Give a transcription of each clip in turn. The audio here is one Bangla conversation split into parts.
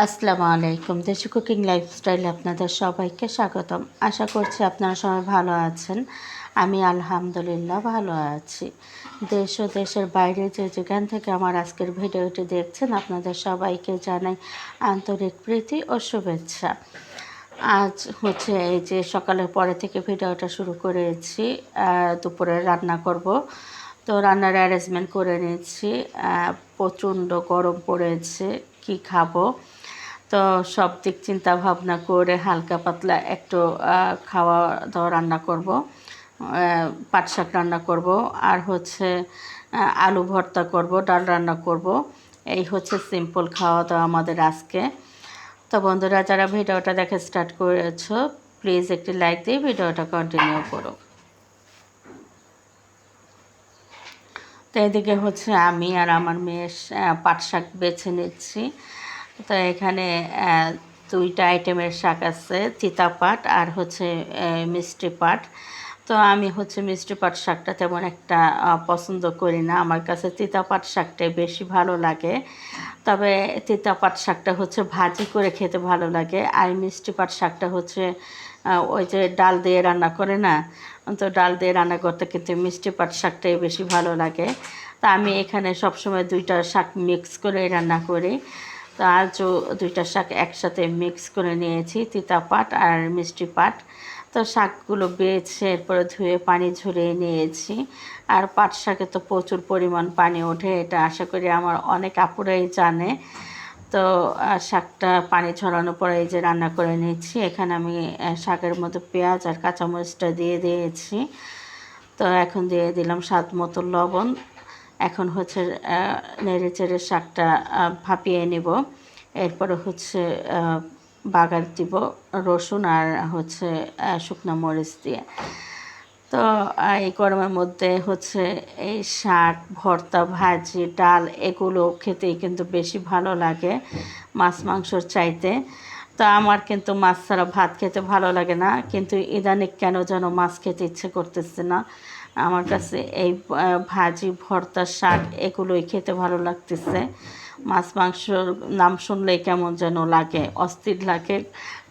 আসসালামু আলাইকুম। দেশি কুকিং লাইফস্টাইলে আপনাদের সবাইকে স্বাগতম। আশা করছি আপনারা সবাই ভালো আছেন। আমি আলহামদুলিল্লাহ ভালো আছি। দেশ ও দেশের বাইরে যে যেখান থেকে আমার আজকের ভিডিওটি দেখছেন, আপনাদের সবাইকে জানাই আন্তরিক প্রীতি ও শুভেচ্ছা। আজ হচ্ছে এই যে সকালের পরে থেকে ভিডিওটা শুরু করেছি দুপুরে রান্না করব। তো রান্নার অ্যারেঞ্জমেন্ট করে নিয়েছি। প্রচণ্ড গরম পড়েছে, কি খাব? তো সব দিক চিন্তা ভাবনা করে হালকা পাতলা একটু খাওয়া দাওয়া রান্না করব পাট শাক রান্না করব, আর হচ্ছে আলু ভর্তা করব, ডাল রান্না করব। এই হচ্ছে সিম্পল খাওয়া দাওয়া আমাদের আজকে। তো বন্ধুরা, যারা ভিডিওটা দেখে স্টার্ট করেছ প্লিজ একটি লাইক দিয়ে ভিডিওটা কন্টিনিউ করো। তো এদিকে হচ্ছে আমি আর আমার মেয়ে পাট শাক বেছে নিচ্ছি। তো এখানে দুইটা আইটেমের শাক আছে, তিতা পাট আর হচ্ছে মিষ্টি পাট। তো আমি হচ্ছে মিষ্টি পাট শাকটা তেমন একটা পছন্দ করি না। আমার কাছে তিতা পাট শাকটাই বেশি ভালো লাগে। তবে তিতা পাট শাকটা হচ্ছে ভাজি করে খেতে ভালো লাগে। আর মিষ্টি পাট শাকটা হচ্ছে ওই যে ডাল দিয়ে রান্না করে না, তো ডাল দিয়ে রান্না করতে কিন্তু মিষ্টি পাট শাকটাই বেশি ভালো লাগে। তা আমি এখানে সবসময় দুইটা শাক মিক্স করে রান্না করি। তো আজও দুইটা শাক একসাথে মিক্স করে নিয়েছি, তিতা পাট আর মিষ্টি পাট। তো শাকগুলো বেছে এরপরে ধুয়ে পানি ঝরিয়ে নিয়েছি। আর পাট শাকে তো প্রচুর পরিমাণ পানি ওঠে, এটা আশা করি আমার অনেক আপুরাই জানে। তো শাকটা পানি ছড়ানোর পরে এই যে রান্না করে নিচ্ছি, এখানে আমি শাকের মধ্যে পেঁয়াজ আর কাঁচামরিচটা দিয়ে দিয়েছি। তো এখন দিয়ে দিলাম স্বাদ মতো লবণ। এখন হচ্ছে নেড়ে চেড়ে শাকটা ভাপিয়ে নেব। এরপরে হচ্ছে বাগার দিব রসুন আর হচ্ছে শুকনো মরিচ দিয়ে। তো এই গরমের মধ্যে হচ্ছে, এই শাক, ভর্তা, ভাজি, ডাল এগুলো খেতেই কিন্তু বেশি ভালো লাগে মাছ, মাংসর চাইতে। তো আমার কিন্তু মাছ ছাড়া ভাত খেতে ভালো লাগে না, কিন্তু ইদানিক কেন যেন মাছ খেতে ইচ্ছে করতেছে না। আমার কাছে এই ভাজি ভর্তা শাক এগুলোই খেতে ভালো লাগতেছে। মাছ মাংসর নাম শুনলেই কেমন যেন লাগে অস্থির লাগে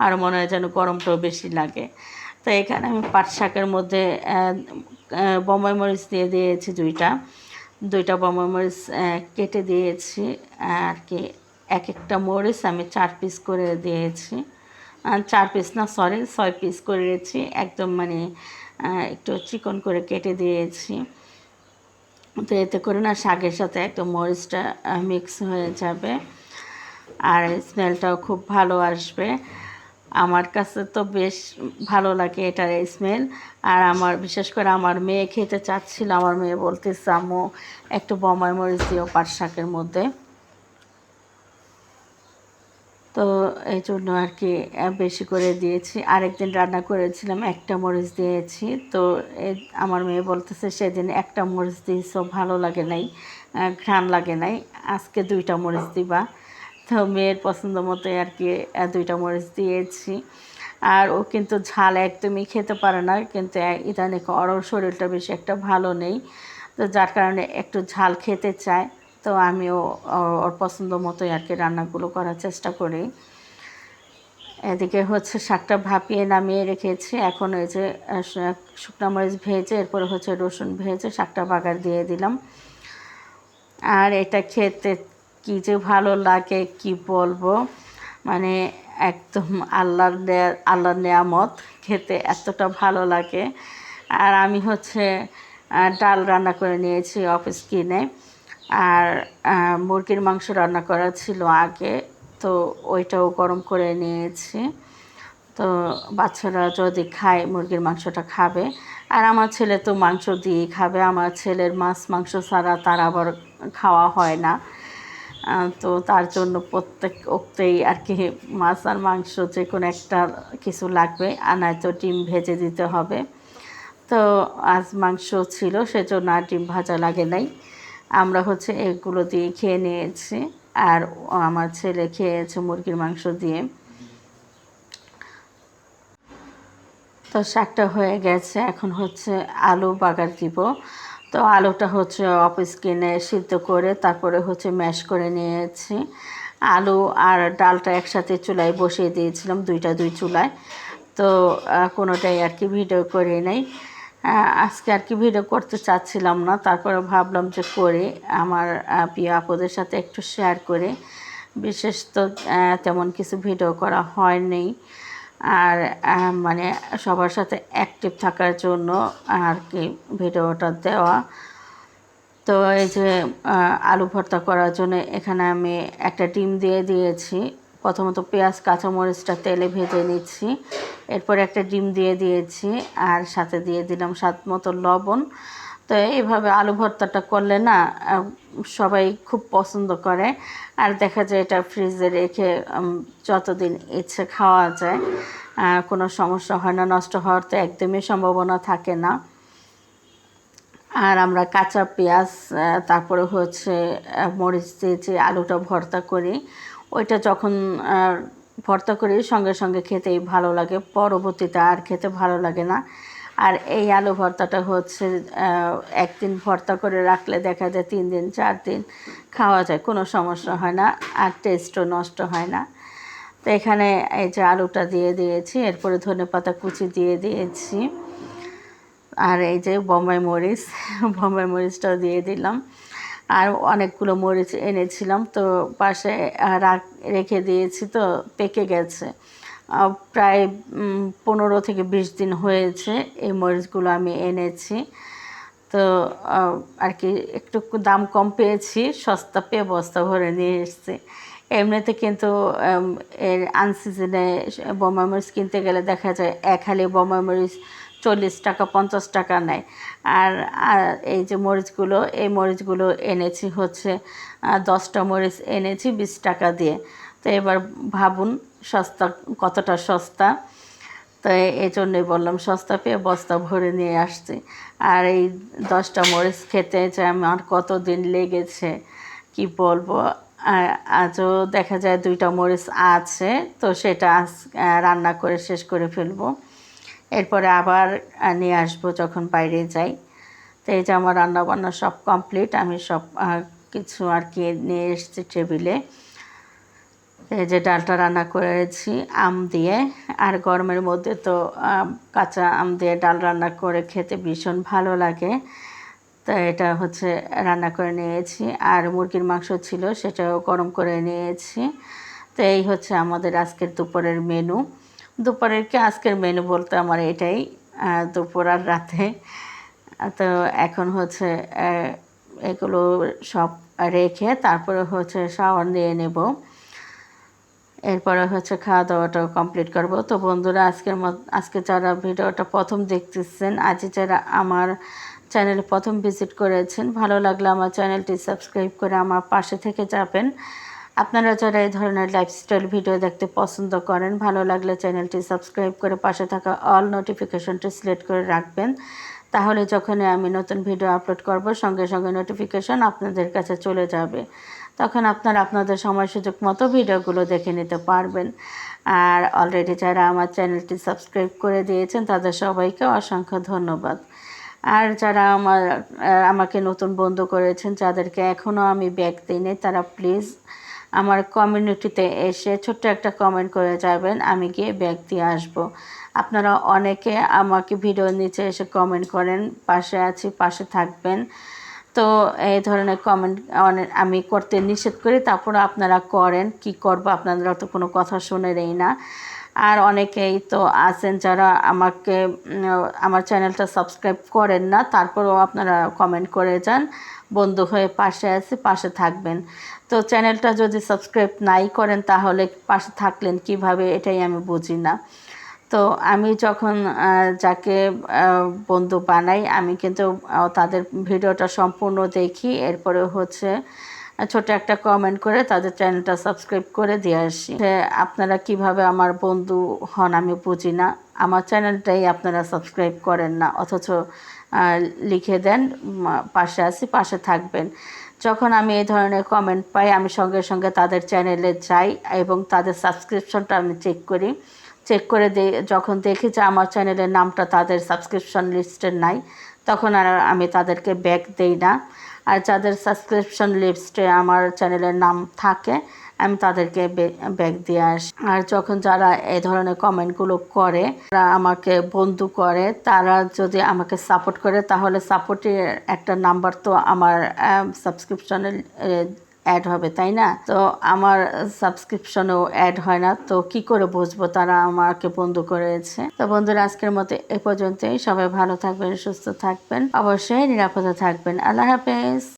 আর মনে হয় যেন গরমটাও বেশি লাগে। তো এখানে আমি পাট শাকের মধ্যে আহ, মরিচ দিয়ে দিয়েছি দুইটা। দুইটা বম্বাই মরিচ কেটে দিয়েছি আর কি এক একটা মরিচ আমি চার পিস করে দিয়েছি। চার পিস না সরি ছয় পিস করেছি। একদম মানে একটু চিকন করে কেটে দিয়েছি। তো এতে করে না শাকের সাথে একটু মরিচটা মিক্স হয়ে যাবে। আর স্মেলটাও খুব ভালো আসবে। আমার কাছে তো বেশ ভালো লাগে এটার স্মেল আর আমার, বিশেষ করে আমার মেয়ে খেতে চাচ্ছিল, আমার মেয়ে বলতেছে, আম্মু, একটু বমাই মরিচ দিও পাট শাকের মধ্যে। তো এই জন্য আর কি বেশি করে দিয়েছি। আরেকদিন রান্না করেছিলাম, একটা মরিচ দিয়েছি। তো আমার মেয়ে বলতেছে, সেদিন একটা মরিচ দিয়েছ, ভালো লাগে নাই ঘ্রাণ লাগে নাই, আজকে দুইটা মরিচ দিবা। তো মেয়ের পছন্দ মতোই আর কি দুইটা মরিচ দিয়েছি। আর ও কিন্তু ঝাল একদমই খেতে পারে না, কিন্তু এ- ইদানিং ওর শরীরটা বেশি একটা ভালো নেই। তো যার কারণে একটু ঝাল খেতে চায়। তো আমিও ওর পছন্দ মতোই আর কি রান্নাগুলো করার চেষ্টা করি। এদিকে হচ্ছে শাকটা ভাপিয়ে নামিয়ে রেখেছি। এখন এই যে শুকনো মরিচ ভেজে, এরপরে হচ্ছে রসুন ভেজে শাকটা বাগার দিয়ে দিলাম। আর এটা খেতে কি যে ভালো লাগে, কি বলব? মানে একদম আল্লাহর আল্লাহর নেয়ামত, খেতে এতটা ভালো লাগে। আর আমি হচ্ছে ডাল রান্না করে নিয়েছি অফিস কিনে। আর মুরগির মাংস রান্না করা ছিল আগে, তো ওইটাও গরম করে নিয়েছি। তো বাচ্চারা যদি খায়, মুরগির মাংসটা খাবে। আর আমার ছেলে তো মাংস দিয়েই খাবে। আমার ছেলের মাছ, মাংস ছাড়া তার আবার খাওয়া হয় না। তো তার জন্য প্রত্যেক ওক্তেই আর কি মাছ আর মাংস যে কোনো একটা কিছু লাগবে। আর নয়তো ডিম ভেজে দিতে হবে। তো আজ মাংস ছিল, সেজন্য আর ডিম ভাজা লাগে নাই। আমরা হচ্ছে এগুলো দিয়ে খেয়ে নিয়েছি। আর আমার ছেলে খেয়েছে মুরগির মাংস দিয়ে। তো শাকটা হয়ে গেছে, এখন হচ্ছে আলু বাগার দিব। তো আলুটা হচ্ছে অফিস কিনে সিদ্ধ করে তারপরে হচ্ছে ম্যাশ করে নিয়েছি। আলু আর ডালটা একসাথে চুলায় বসিয়ে দিয়েছিলাম, দুইটা দুই চুলায়। তো কোনোটাই আর কি ভিডিও করে নাই। আজকে আর কি ভিডিও করতে চাচ্ছিলাম না। তারপরে ভাবলাম যে করে আমার প্রিয় আপুদের সাথে একটু শেয়ার করে। বিশেষ তো তেমন কিছু ভিডিও করা হয়নি। আর মানে সবার সাথে অ্যাক্টিভ থাকার জন্য আর কি ভিডিওটা দেওয়া। তো এই যে আলু ভর্তা করার জন্য এখানে আমি একটা ডিম দিয়ে দিয়েছি। প্রথমত পেঁয়াজ, কাঁচামরিচটা তেলে ভেজে নিচ্ছি। এরপর একটা ডিম দিয়ে দিয়েছি আর সাথে দিয়ে দিলাম স্বাদ মতো লবণ। তো এইভাবে আলু ভর্তাটা করলে না সবাই খুব পছন্দ করে। আর দেখা যায় এটা ফ্রিজে রেখে যতদিন ইচ্ছে খাওয়া যায় কোনো সমস্যা হয় না, নষ্ট হওয়ার তো একদমই সম্ভাবনা থাকে না। আর আমরা কাঁচা পেঁয়াজ তারপরে হচ্ছে মরিচ দিয়ে যে আলুটা ভর্তা করি ওইটা যখন ভর্তা করি, সঙ্গে সঙ্গে খেতেই ভালো লাগে। পরবর্তীতে আর খেতে ভালো লাগে না। আর এই আলু ভর্তাটা হচ্ছে একদিন ভর্তা করে রাখলে দেখা যায় তিন দিন, চার দিন খাওয়া যায়, কোনো সমস্যা হয় না আর টেস্টও নষ্ট হয় না। তো এখানে এই যে আলুটা দিয়ে দিয়েছি, এরপরে ধনে পাতা কুচি দিয়ে দিয়েছি। আর এই যে বোম্বাই মরিচ, বোম্বাই মরিচটাও দিয়ে দিলাম। আর অনেকগুলো মরিচ এনেছিলাম, তো পাশে রাখ- দিয়েছি, তো পেকে গেছে। প্রায় পনেরো থেকে বিশ দিন হয়েছে এই মরিচগুলো আমি এনেছি। তো আর কি, একটু দাম কম পেয়েছি, সস্তা পেয়ে বস্তা ভরে নিয়ে এসেছি। এমনিতে কিন্তু এর আনসিজনে বোমা মরিচ কিনতে গেলে দেখা যায় এক হালি বোমা মরিচ চল্লিশ টাকা, পঞ্চাশ টাকা নেয়। আর এই যে মরিচগুলো, এই মরিচগুলো এনেছি হচ্ছে দশটা মরিচ এনেছি বিশ টাকা দিয়ে। তো এবার ভাবুন সস্তা, কতটা সস্তা। তো এই জন্যই বললাম সস্তা পেয়ে বস্তা ভরে নিয়ে আসছি। আর এই দশটা মরিচ খেতে যে আমার কতদিন লেগেছে, কি বলব? আজও দেখা যায় দুইটা মরিচ আছে, তো সেটা আজ রান্না করে শেষ করে ফেলব। এরপরে আবার নিয়ে আসব যখন বাইরে যাই। তো এই যে আমার রান্না বান্না সব কমপ্লিট, আমি সব কিছু আর কি নিয়ে এসেছি টেবিলে। এই যে ডালটা রান্না করেছি, আম দিয়ে। আর গরমের মধ্যে তো কাঁচা আম দিয়ে ডাল রান্না করে খেতে ভীষণ ভালো লাগে। তো এটা হচ্ছে রান্না করে নিয়েছি। আর মুরগির মাংস ছিল, সেটাও গরম করে নিয়েছি। তো এই হচ্ছে আমাদের আজকের দুপুরের মেনু। দুপুরের কি আজকের মেনু বলতে আমার এটাই দুপুর আর রাতে। তো এখন হচ্ছে এগুলো সব রেখে তারপরে হচ্ছে শাওয়ার নিয়ে নেব। এরপরে হচ্ছে খাওয়া দাওয়াটা কমপ্লিট করব। তো বন্ধুরা, আজকের মত, আজকে যারা ভিডিওটা প্রথম দেখতেছেন আজই যারা আমার চ্যানেলে প্রথম ভিজিট করেছেন, ভালো লাগলে আমার চ্যানেলটি সাবস্ক্রাইব করে আমার পাশে থেকে যাবেন। আপনারা যারা এই ধরনের লাইফস্টাইল ভিডিও দেখতে পছন্দ করেন, ভালো লাগলে চ্যানেলটি সাবস্ক্রাইব করে পাশে থাকা অল নোটিফিকেশনটি সিলেক্ট করে রাখবেন। তাহলে যখনই আমি নতুন ভিডিও আপলোড করব, সঙ্গে সঙ্গে নোটিফিকেশন আপনাদের কাছে চলে যাবে। তখন আপনারা আপনাদের সময় সুযোগ মতো ভিডিওগুলো দেখে নিতে পারবেন। আর অলরেডি যারা আমার চ্যানেলটি সাবস্ক্রাইব করে দিয়েছেন, তাদের সবাইকে অসংখ্য ধন্যবাদ। আর যারা আমার আমাকে নতুন বন্ধু করেছেন, যাদেরকে এখনও আমি ব্যাগ দিইনি, তারা প্লিজ আমার কমিউনিটিতে এসে ছোট্ট একটা কমেন্ট করে যাবেন, আমি গিয়ে ব্যক্তি আসব। আপনারা অনেকে আমাকে ভিডিওর নিচে এসে কমেন্ট করেন, পাশে আছি, পাশে থাকবেন। তো এই ধরনের কমেন্ট আমি করতে নিষেধ করি তারপরে আপনারা করেন, কি করব আপনারা তো কোনো কথা শুনে শুনেনই না। আর অনেকেই তো আছেন যারা আমাকে আমার চ্যানেলটা সাবস্ক্রাইব করেন না, তারপরেও আপনারা কমেন্ট করে যান। বন্ধু হয়ে পাশে আছি, পাশে থাকবেন। তো চ্যানেলটা যদি সাবস্ক্রাইব নাই করেন, তাহলে পাশে থাকলেন কীভাবে, এটাই আমি বুঝি না। তো আমি যখন যাকে বন্ধু বানাই, আমি কিন্তু তাদের ভিডিওটা সম্পূর্ণ দেখি। এরপরে হচ্ছে ছোট একটা কমেন্ট করে তাদের চ্যানেলটা সাবস্ক্রাইব করে দিয়ে আসি। আপনারা কীভাবে আমার বন্ধু হন আমি বুঝি না। আমার চ্যানেলটাই আপনারা সাবস্ক্রাইব করেন না, অথচ লিখে দেন পাশে আছি, পাশে থাকবেন। যখন আমি এই ধরনের কমেন্ট পাই, আমি সঙ্গে সঙ্গে তাদের চ্যানেলে যাই এবং তাদের সাবস্ক্রিপশনটা আমি চেক করি। চেক করে যখন দেখি যে আমার চ্যানেলের নামটা তাদের সাবস্ক্রিপশন লিস্টে নাই, তখন আর আমি তাদেরকে ব্যাক দেই না। আর যাদের সাবস্ক্রিপশন লিস্টে আমার চ্যানেলের নাম থাকে, আমি তাদেরকে ব্যাগ দিয়ে আসি। আর যখন যারা এই ধরনের কমেন্টগুলো করে, তারা আমাকে বন্ধু করে, তারা যদি আমাকে সাপোর্ট করে, তাহলে সাপোর্টের একটা নাম্বার তো আমার সাবস্ক্রিপশনে অ্যাড হবে, তাই না? তো আমার সাবস্ক্রিপশনেও অ্যাড হয় না, তো কি করে বুঝব? তারা আমাকে বন্ধু করেছে। তো বন্ধুরা, আজকের মতো এ পর্যন্তই। সবাই ভালো থাকবেন, সুস্থ থাকবেন, অবশ্যই নিরাপদে থাকবেন। আল্লাহ হাফেজ।